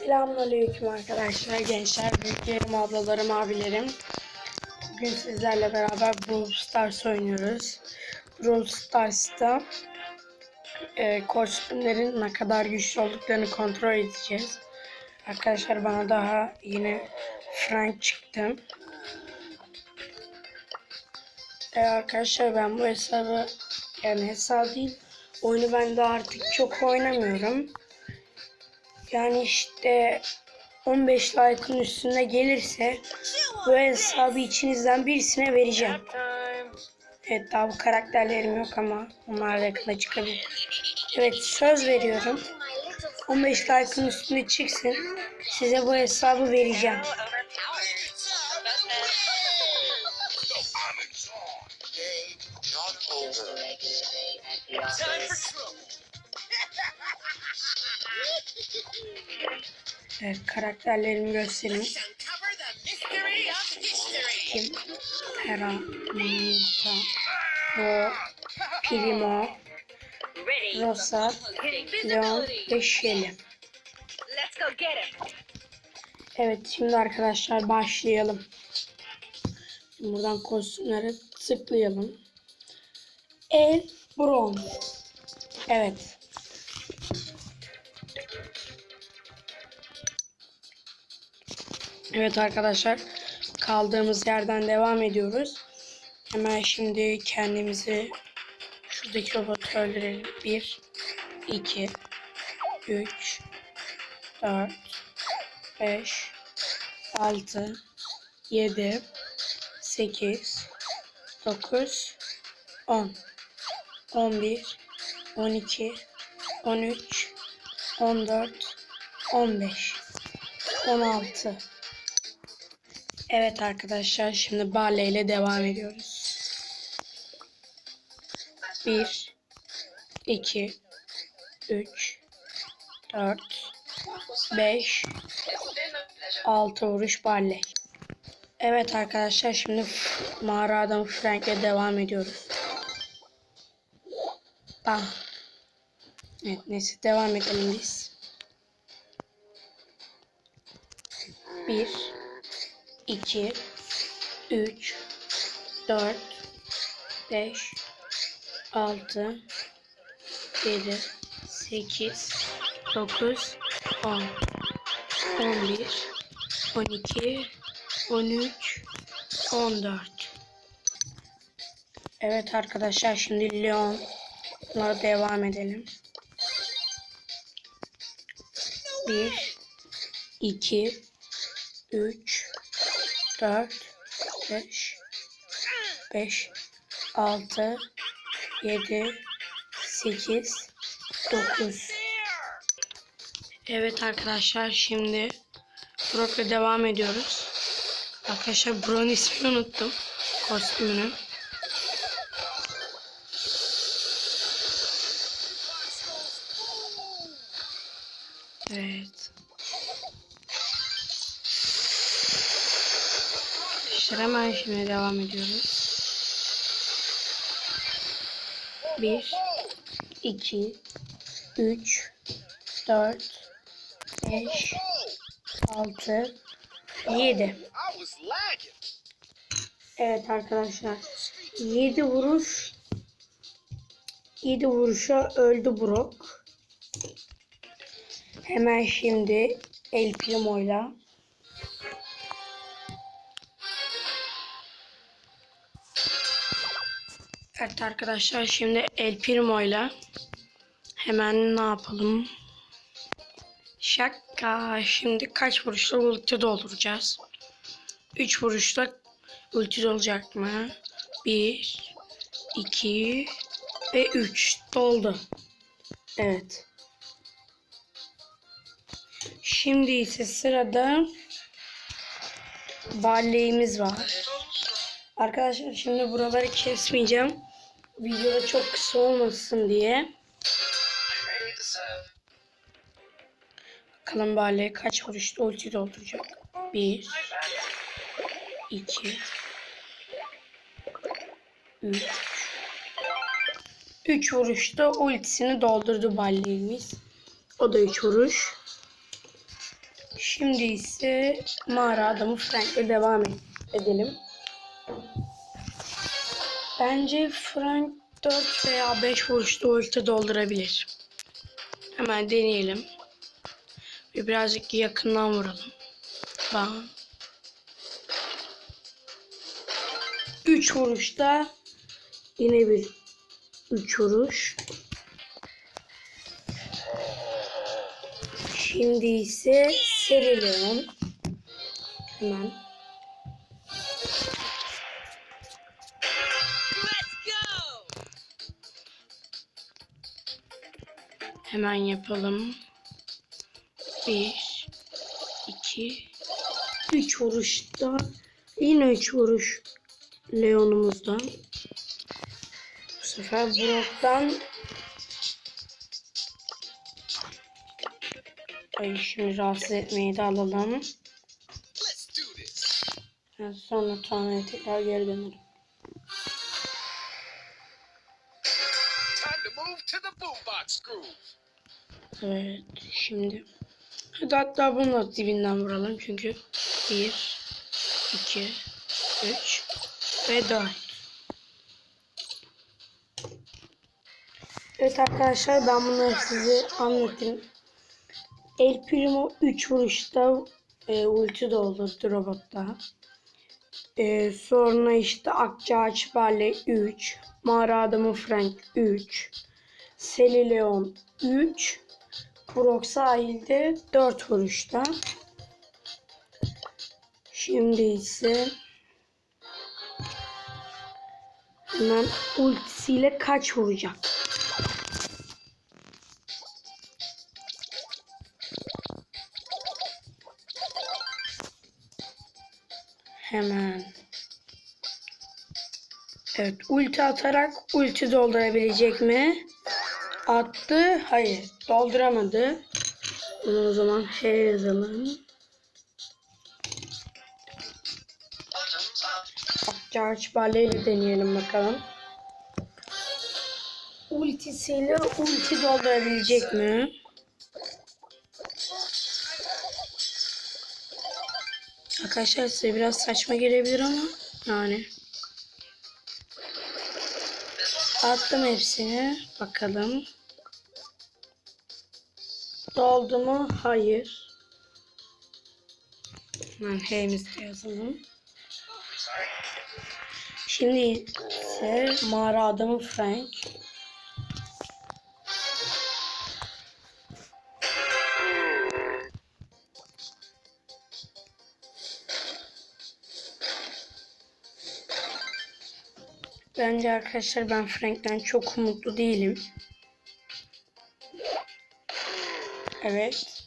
Selamünaleyküm arkadaşlar, gençler, büyüklerim, ablalarım, abilerim. Bugün sizlerle beraber Brawl Stars oynuyoruz. Brawl Stars'ta e, kostümlerin ne kadar güçlü olduklarını kontrol edeceğiz. Arkadaşlar bana daha yine Frank çıktı. E, arkadaşlar ben bu hesabı yani hesap değil oyunu ben de artık çok oynamıyorum. Yani işte 15 like'ın üstüne gelirse bu hesabı içinizden birisine vereceğim. Evet daha bu karakterlerim yok ama onlar da yakında çıkabilir. Evet söz veriyorum. 15 like'ın üstüne çıksın. Size bu hesabı vereceğim. Evet karakterlerimi göstereyim. Kim? Hera, Nita, Ro, Primo. Rosa, Leon ve Shelly. Evet şimdi arkadaşlar başlayalım. Buradan kostümlere tıklayalım. El Bron. Evet. Evet arkadaşlar kaldığımız yerden devam ediyoruz. Hemen şimdi kendimizi şuradaki robotu öldürelim. 1 2 3 4 5 6 7 8 9 10 11 12 13 14 15 16 Evet arkadaşlar şimdi Barley ile devam ediyoruz. 1 2 3 4 5 6 vuruş Barley. Evet arkadaşlar şimdi mağara adamı Frank'le devam ediyoruz. Bam. Evet neyse devam edelim biz. 1 2 3 4 5 6 7 8 9 10 11 12 13 14 Evet arkadaşlar şimdi Leon'la devam edelim. 1 2 3 4 5 5 6 7 8 9 Evet arkadaşlar şimdi Brock'la devam ediyoruz. Arkadaşlar Brock'un ismini unuttum. Kostümünü. Arkadaşlar hemen şimdi devam ediyoruz. 1 2 3 4 5 6 7 I was lagging. Evet arkadaşlar. 7 vuruş 7 vuruşa öldü Brock. Hemen şimdi El Primo'yla Evet arkadaşlar şimdi El Primo'yla hemen ne yapalım? Şaka. Şimdi kaç vuruşla ulti dolduracağız? 3 vuruşla ulti olacak mı? 1 2 ve 3 doldu. Evet. Şimdi ise sırada Barley'imiz var. Arkadaşlar şimdi buraları kesmeyeceğim. Videoda çok kısa olmasın diye. Bakalım Barley kaç vuruşta ulti dolduracak. 1 2 3 3 vuruşta ultisini doldurdu Barley'imiz. O da 3 vuruş. Şimdi ise mağara adamı Frank'le devam edelim. Bence Frank 4 veya 5 vuruşta ulti doldurabilir. Hemen deneyelim. Ve birazcık yakından vuralım. Bam. 3 vuruşta yine bir 3 vuruş. Şimdi ise serilerim. Hemen. Hemen yapalım. Bir, iki, üç vuruşta yine üç vuruş Leon'umuzdan. Bu sefer Brock'tan Ay şimdi rahatsız etmeyi de alalım. Yani sonra Tanrı'ya tekrar geri dönerim. Evet şimdi. Hadi hatta bunu da dibinden vuralım çünkü. Bir, iki, üç ve dört. Evet arkadaşlar ben bunları size anlatayım. El Primo 3 vuruşta e, ulti doldurdu robotta. E, sonra işte Akçaağaç Bale 3, Mağara Adamı Frank 3, Seli Leon 3, Brock sahilde 4 vuruşta. Şimdi ise hemen ultisiyle kaç vuracak? Hemen. Evet, ulti atarak ulti doldurabilecek mi? Attı. Hayır. Dolduramadı. Bunu o zaman H yazalım. George Barley ile deneyelim bakalım. Ultisiyle ulti doldurabilecek mi? Arkadaşlar size biraz saçma gelebilir ama yani. Attım hepsini. Bakalım. Doldu mu? Hayır. Hemen de yazalım. Şimdi ise mağara adamı Frank. Bence arkadaşlar ben Frank'ten çok umutlu değilim. Evet.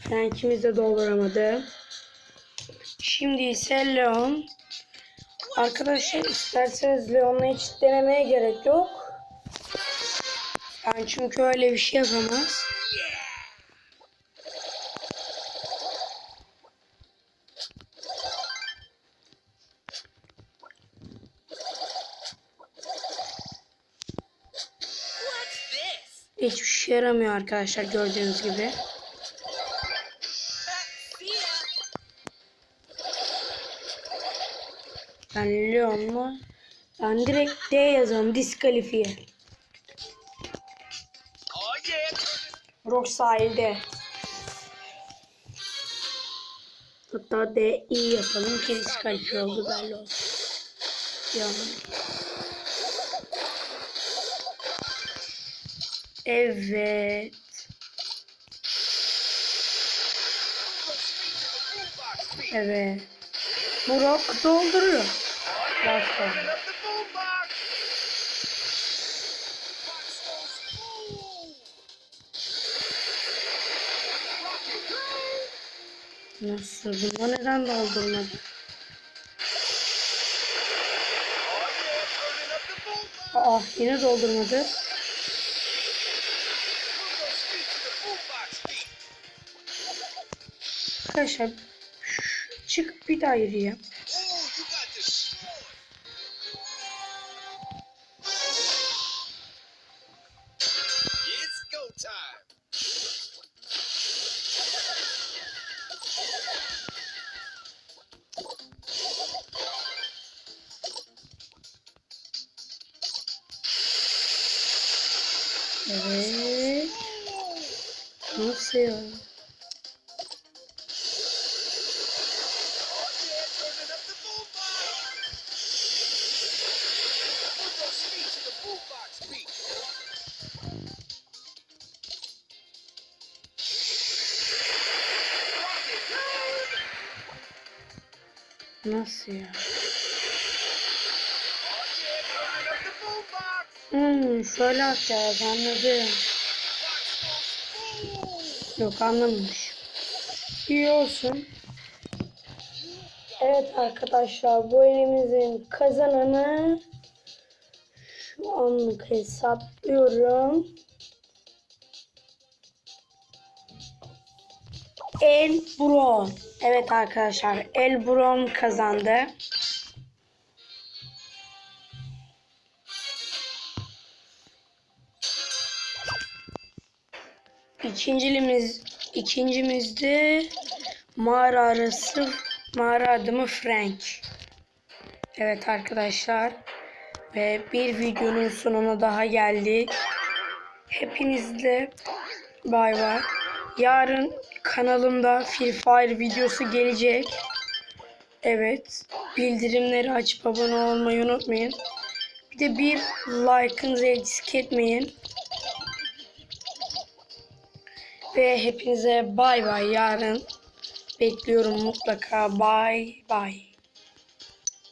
Frank'imiz de dolduramadı. Şimdi ise Leon. Arkadaşlar isterseniz Leon'la hiç denemeye gerek yok. Yani çünkü öyle bir şey yapamaz. Hiçbir şey yaramıyor arkadaşlar gördüğünüz gibi. Ben Leon'la ben direkt D yazalım diskalifiye. Rock sahilde. Hatta D I yapalım ki diskalifiye oldu belli olsun. Yani. Evet. Evet. Bu rock dolduruyor. Başka. Nasıl? Bunda neden doldurmadı? Aa yine doldurmadı. Arkadaşlar çık bir daha Nasıl ya? Hmm, şöyle atacağız anladım. Yok anlamamış. İyi olsun. Evet arkadaşlar bu elimizin kazananı şu anlık hesaplıyorum. El Bron. Evet arkadaşlar El Bron kazandı. İkincimiz, ikincimizde mağara arası mağara adımı Frank. Evet arkadaşlar ve bir videonun sonuna daha geldik. Hepinizle bay bay. Yarın kanalımda Free Fire videosu gelecek. Evet. Bildirimleri açıp abone olmayı unutmayın. Bir de bir like'ınızı eksik etmeyin. Ve hepinize bay bay yarın bekliyorum mutlaka bay bay.